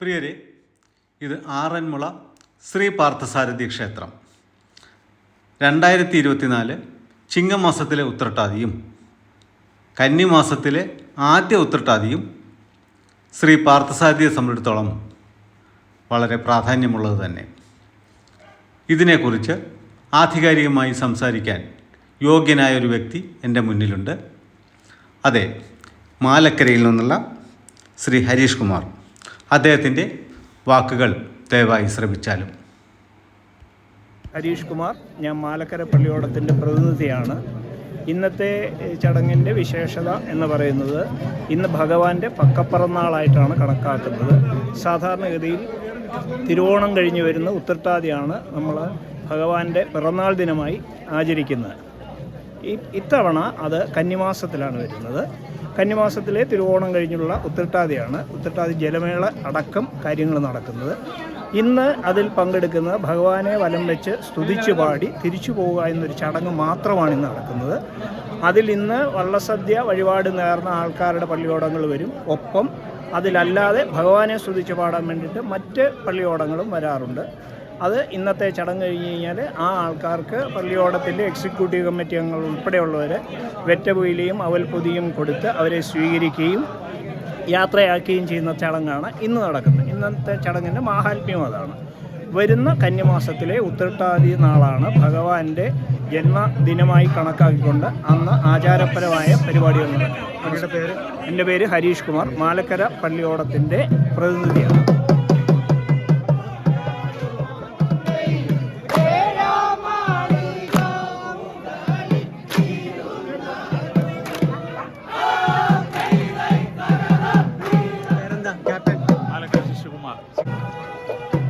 പ്രിയരെ ഇത് ആറന്മുള ശ്രീ പാർത്ഥസാരഥി ക്ഷേത്രം. രണ്ടായിരത്തി ഇരുപത്തിനാല് ചിങ്ങമാസത്തിലെ ഉത്രട്ടാതിയും കന്നിമാസത്തിലെ ആദ്യ ഉത്രട്ടാതിയും ശ്രീ പാർത്ഥസാരഥിയെ സംബന്ധിച്ചിടത്തോളം വളരെ പ്രാധാന്യമുള്ളത് തന്നെ. ഇതിനെക്കുറിച്ച് ആധികാരികമായി സംസാരിക്കാൻ യോഗ്യനായ ഒരു വ്യക്തി എന്റെ മുന്നിലുണ്ട്. അതെ മാലക്കരയിൽ നിന്നുള്ള ശ്രീ ഹരീഷ് കുമാർ. അദ്ദേഹത്തിന്റെ വാക്കുകൾ ദയവായി ശ്രമിച്ചാലും. ഹരീഷ് കുമാർ ഞാൻ മാലക്കര പള്ളിയോടത്തിന്റെ പ്രതിനിധിയാണ്. ഇന്നത്തെ ചടങ്ങിന്റെ വിശേഷത എന്ന് പറയുന്നത് ഇന്ന് ഭഗവാന്റെ പക്കപ്പിറന്നാളായിട്ടാണ് കണക്കാക്കുന്നത്. സാധാരണഗതിയിൽ തിരുവോണം കഴിഞ്ഞ് വരുന്ന ഉത്രട്ടാതിയാണ് നമ്മൾ ഭഗവാന്റെ പിറന്നാൾ ദിനമായി ആചരിക്കുന്നത്. ഇത്തവണ അത് കന്നിമാസത്തിലാണ് വരുന്നത്. കന്നിമാസത്തിലെ തിരുവോണം കഴിഞ്ഞുള്ള ഉത്തരട്ടാതിയാണ് ഉത്തരട്ടാതി ജലമേള അടക്കം കാര്യങ്ങൾ നടക്കുന്നത്. ഇന്ന് അതിൽ പങ്കെടുക്കുന്നത് ഭഗവാനെ വലം വെച്ച് സ്തുതിച്ചു പാടി തിരിച്ചു പോവുക എന്നൊരു ചടങ്ങ് മാത്രമാണ് ഇന്ന് നടക്കുന്നത്. അതിൽ ഇന്ന് വള്ളസദ്യ വഴിപാട് നേർന്ന ആൾക്കാരുടെ പള്ളിയോടങ്ങൾ വരും. ഒപ്പം അതിലല്ലാതെ ഭഗവാനെ സ്തുതിച്ചു പാടാൻ വേണ്ടിയിട്ട് മറ്റ് പള്ളിയോടങ്ങളും വരാറുണ്ട്. അത് ഇന്നത്തെ ചടങ്ങ് കഴിഞ്ഞ് കഴിഞ്ഞാൽ ആ ആൾക്കാർക്ക് പള്ളിയോടത്തിന്റെ എക്സിക്യൂട്ടീവ് കമ്മിറ്റി അംഗങ്ങൾ ഉൾപ്പെടെയുള്ളവർ വെറ്റപൊയിലയും അവൽപ്പൊതിയും കൊടുത്ത് അവരെ സ്വീകരിക്കുകയും യാത്രയാക്കുകയും ചെയ്യുന്ന ചടങ്ങാണ് ഇന്ന് നടക്കുന്നത്. ഇന്നത്തെ ചടങ്ങിന്റെ മാഹാത്മ്യം അതാണ്. വരുന്ന കന്യമാസത്തിലെ ഉത്രട്ടാതി നാളാണ് ഭഗവാന്റെ ജന്മദിനമായി കണക്കാക്കിക്കൊണ്ട് അന്ന് ആചാരപരമായ പരിപാടികൾ നടക്കും പേര്? എന്റെ പേര് ഹരീഷ് കുമാർ. മാലക്കര പള്ളിയോടത്തിന്റെ പ്രതിനിധിയാണ്. പാലക്കാട്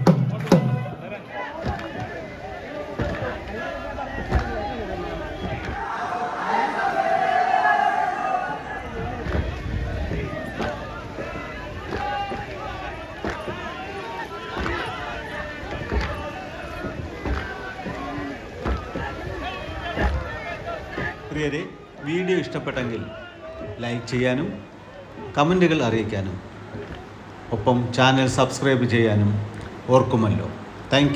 പ്രിയരെ വീഡിയോ ഇഷ്ടപ്പെട്ടെങ്കിൽ ലൈക്ക് ചെയ്യാനും കമന്റുകൾ അറിയിക്കാനും ഒപ്പം ചാനൽ സബ്സ്ക്രൈബ് ചെയ്യാനും ഓർക്കുമല്ലോ. താങ്ക്